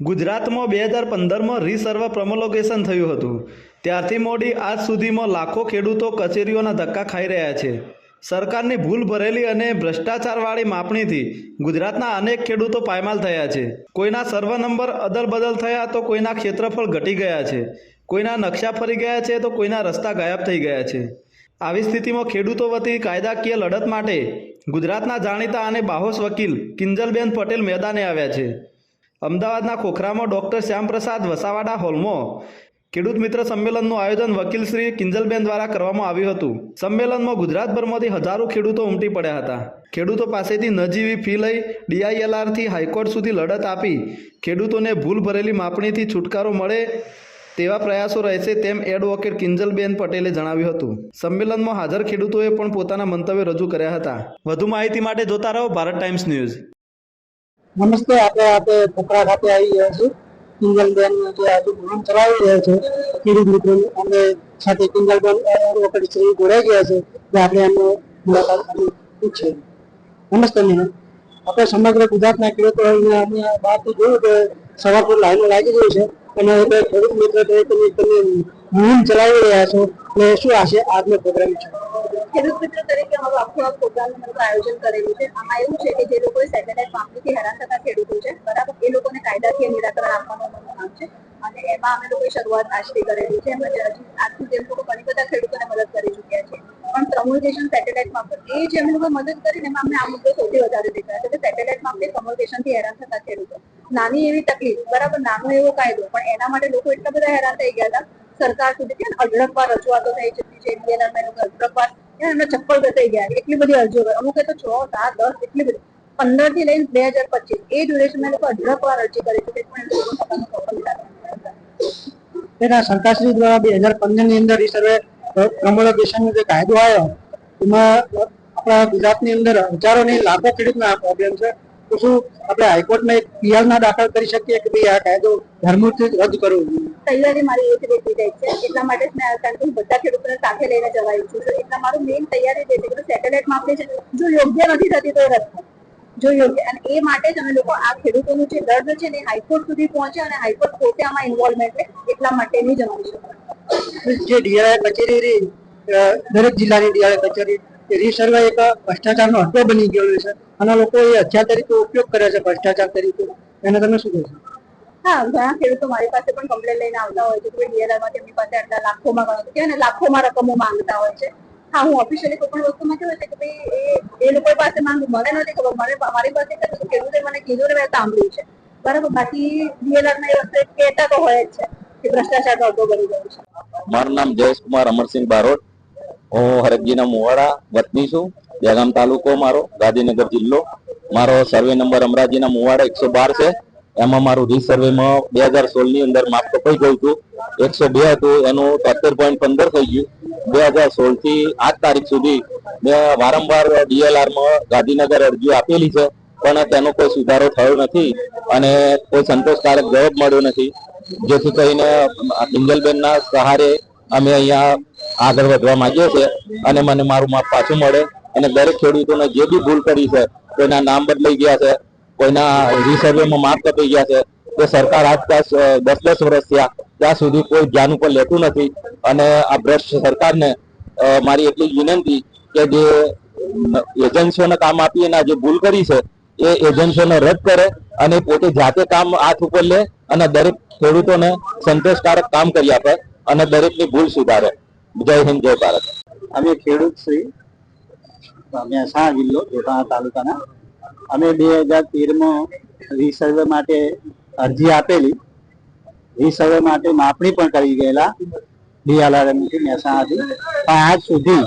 ગુજરાતમાં બે હજાર પંદરમાં રીસર્વ પ્રમોલોગેશન થયું હતું. ત્યારથી મોડી આજ સુધીમાં લાખો ખેડૂતો કચેરીઓના ધક્કા ખાઈ રહ્યા છે. સરકારની ભૂલ ભરેલી અને ભ્રષ્ટાચારવાળી માપણીથી ગુજરાતના અનેક ખેડૂતો પાયમાલ થયા છે. કોઈના સર્વ નંબર અદલ બદલ થયા તો કોઈના ક્ષેત્રફળ ઘટી ગયા છે. કોઈના નકશા ફરી ગયા છે તો કોઈના રસ્તા ગાયબ થઈ ગયા છે. આવી સ્થિતિમાં ખેડૂતો વતી કાયદાકીય લડત માટે ગુજરાતના જાણીતા અને બાહોશ વકીલ કિંજલબેન પટેલ મેદાને આવ્યા છે. અમદાવાદના ખોખરામાં ડૉક્ટર શ્યામપ્રસાદ વસાવાડા હોલમાં ખેડૂત મિત્ર સંમેલનનું આયોજન વકીલ શ્રી કિંજલબેન દ્વારા કરવામાં આવ્યું હતું. સંમેલનમાં ગુજરાતભરમાંથી હજારો ખેડૂતો ઉમટી પડ્યા હતા. ખેડૂતો પાસેથી નજીવી ફી લઈ ડીઆઈએલઆરથી હાઈકોર્ટ સુધી લડત આપી ખેડૂતોને ભૂલ ભરેલી માપણીથી છુટકારો મળે તેવા પ્રયાસો રહેશે તેમ એડવોકેટ કિંજલબેન પટેલે જણાવ્યું હતું. સંમેલનમાં હાજર ખેડૂતોએ પણ પોતાના મંતવ્ય રજૂ કર્યા હતા. વધુ માહિતી માટે જોતા રહો ભારત ટાઈમ્સ ન્યૂઝ. નમસ્તે, આપણે આપણે પોખરા ખાતે આવી ગયા છીએ. કિંજલબેન જે આજે મુહિમ ચલાવી રહ્યા છે, ખેડૂત મિત્રો અમે સાથે કિંજલબેન વખત શ્રી જોડાઈ ગયા છે જે આપણે એમનો મુલાકાત પૂછીએ નમસ્તે મેમ આપણે સમગ્ર ગુજરાતના ખેડૂતો અમે બહારથી જોયું કે સવાર પર લાઈનો લાગી ગઈ છે, અને ખેડૂત મિત્ર તમે તમે મુહિમ ચલાવી રહ્યા છો, એટલે શું આશે, આજનો પ્રોગ્રામ છે? ખેડૂત મિત્ર તરીકે અમારું આખું આ પ્રોગ્રામનું આયોજન કરેલું છે. આમાં એવું છે કે જે લોકો સેટેલાઇટ મામલેથી હેરાન થતા ખેડૂતો છે, બરાબર? એ લોકોને કાયદાકીય નિરાકરણ આપવાનું અમારું કામ છે. અને એમાં અમે લોકોએ શરૂઆત આજથી કરેલી છે. એમાં હજી આજથી જેમ લોકો ઘણી બધા ખેડૂતોને મદદ કરી ચૂક્યા છે. પણ કમ્યુનિકેશન સેટેલાઇટ મારફત એ જે અમે મદદ કરીને એમાં અમને આ મુદ્દો સૌથી વધારે દેખાય છે કે સેટેલાઇટ મામલે કમ્યુનિકેશનથી હેરાન થતા ખેડૂતો. નાની એવી તકલીફ, બરાબર? નાનો એવો કાયદો. પણ એના માટે લોકો એટલા બધા હેરાન થઈ ગયા હતા સરકાર સુધી કે અઢળક વાર રજૂઆતો થઈ ચૂકી છે DLR માં એ લોકો અઢળક વાર એમને ચપ્પલ ઘસાઈ ગયા એટલી બધી અરજીઓ કરી. અમુકે તો છ સાત દસ એટલી બધી પંદરથી લઈને બે હજાર પચીસ એ ડ્યુરેશન લોકો અઢળક વાર અરજી કરી છે પણ એ લોકો પોતાનું સફળતા નથી મળતા. તેના સરકારશ્રી દ્વારા બે હજાર પંદરની અંદર એ સર્વે પ્રમોલગેશન જે કાયદો આવ્યો એમાં આપણા ગુજરાતની અંદર હજારો ની લાખો ખેડૂતના પ્રોબ્લેમ છે, તો શું આપણે હાઈકોર્ટમાં એક પીઆર ના દાખલ કરી શકીએ કે ભાઈ આ કાયદો ધર્મથી રદ કરવો જોઈએ તૈયારી મારી એક જ રહેતી જાય છે. એટલા માટે જ કારણ કે બધા ખેડૂતોને સાથે લઈને જવાયું છું. એટલા મારું મેઇન તૈયારી જે છે કે સેટેલાઇટમાં આપણે છે જો યોગ્ય નથી થતી તો રસ્તો. જો યોગ્ય અને એ માટે જ અમે લોકો આ ખેડૂતોનું જે દર્દ છે ને હાઈકોર્ટ સુધી પહોંચે અને હાઈકોર્ટ પોતે આમાં ઇન્વોલ્વમેન્ટ લે, એટલા માટેની જ અમારી છે. જે ડીઆરઆઈ કચેરી રહી દરેક જિલ્લાની ડીઆરઆઈ કચેરી રીસર્વે એક ભ્રષ્ટાચારનો અડ્ડો બની ગયો છે. અને લોકો એ હથિયાર તરીકે ઉપયોગ કરે છે ભ્રષ્ટાચાર તરીકે. એને તમે શું કહેશો? હા, ઘણા ખેડૂતો મારી પાસે પણ કમ્પ્લેન લઈને આવતા હોય છે કે ડીએલઆરમાં તેમની પાસે આટલા લાખોમાં ગણો કે ને, લાખોમાં માંગતા હોય છે. હા, હું ઓફિશિયલી કોઈ પણ વસ્તુમાં કેવું છે કે ભાઈ એ લોકો પાસે માંગુ મને નથી ખબર. મારી પાસે મને કીધું ને મેં છે. બરાબર? બાકી ડીએલઆરમાં એ વસ્તુ કહેતા તો હોય જ છે કે ભ્રષ્ટાચારનો અડ્ડો બની ગયો છે. મારું નામ જયેશકુમાર અમરસિંહ બારોટ. હું હરકજીના મુવાડા, વતની છું. દહેગામ તાલુકો મારો, ગાંધીનગર જિલ્લો. મારો સર્વે નંબર અમરાજીના મુવાડા એકસો બાર છે. એમાં મારું રીસર્વેમાં બે હજાર સોળની અંદર માપ કપાઈ ગયું હતું. એકસો બે હતું, એનું તોતેર પોઈન્ટ પંદર થઈ ગયું. બે હજાર સોળથી આજ તારીખ સુધી મેં વારંવાર ડીએલઆરમાં ગાંધીનગર અરજીઓ આપેલી છે, પણ તેનો કોઈ સુધારો થયો નથી અને કોઈ સંતોષકારક જવાબ મળ્યો નથી. જેથી કરીને ડિંગલબેનના સહારે અમે અહીંયા આગળ વધવા માંગીએ છીએ અને મને મારું માપ પાછું મળે. અને દરેક ખેડૂતોને જે બી ભૂલ કરી છે, કોઈના નામ બદલાઈ ગયા છે કોઈના રિસર્વેમાં માર્ક કપાઈ ગયા છે, તો સરકાર આસપાસ દસ દસ વર્ષ થયા, ત્યાં સુધી કોઈ ધ્યાન ઉપર લેતું નથી. અને આ ભ્રષ્ટ સરકારને મારી એટલી વિનંતી કે જે એજન્સીઓને કામ આપી અને જે ભૂલ કરી છે, એ એજન્સીઓને રદ કરે અને પોતે જાતે કામ હાથ ઉપર લે અને દરેક ખેડૂતોને સંતોષકારક કામ કરી આપે અને દરેકની ભૂલ સુધારે. જય હિન્દ, જય ભારત. અમે ખેડૂત શ્રી મહેસાણા જિલ્લો, જોટાણા તાલુકાના અમે બે હજાર તેરમાં રિસર્વે માટે અરજી આપેલી. રિસર્વે માટે માપણી પણ કરી ગયેલા. ડીઆરઆરએમથી મહેસાણાથી પણ આજ સુધી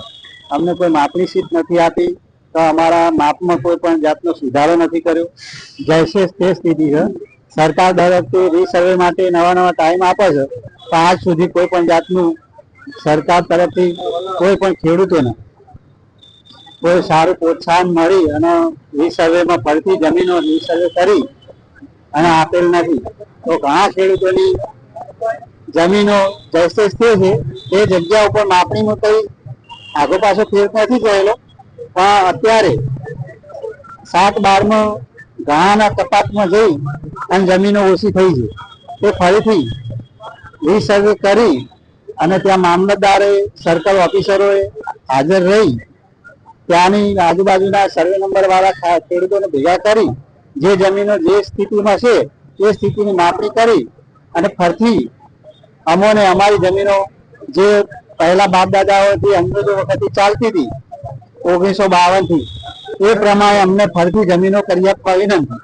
અમને કોઈ માપણી સીટ નથી આપી. તો અમારા માપમાં કોઈ પણ જાતનો સુધારો નથી કર્યો. જૈસે તે સ્થિતિ છે. સરકાર તરફથી રિસર્વે માટે નવા નવા ટાઈમ આપે છે. પણ આજ સુધી કોઈ પણ જાતનું સરકાર તરફથી કોઈ પણ ખેડૂતોને કોઈ સારું પ્રોત્સાહન મળી અને રીસર્વેમાં ફરતી જમીનો રીસર્વે કરી અને આપેલ નથી. તો ઘણા ખેડૂતોની જમીનો જૈસે તે છે. તે જગ્યા ઉપર માપણીમાં કઈ આગો પાછો ફેર નથી થયેલો પણ અત્યારે સાત બારમાં ઘણાના કપાતમાં જઈ અને જમીનો ઓછી થઈ છે. તે ફરીથી રીસર્વે કરી અને ત્યાં મામલતદારે, સર્કલ ઓફિસરોએ હાજર રહી ત્યાંની આજુબાજુના સર્વે નંબર વાળા ખેડૂતોને ભેગા કરી જે જમીનો જે સ્થિતિમાં છે, એ સ્થિતિની માપણી કરી અને ફરતી અમોને અમારી જમીનો જે પહેલા બાપ દાદાઓથી અંગ્રેજો વખતથી ચાલતી હતી, ઓગણીસો બાવનથી, એ પ્રમાણે અમને ફરતી જમીનો કરી આપવા વિનંતી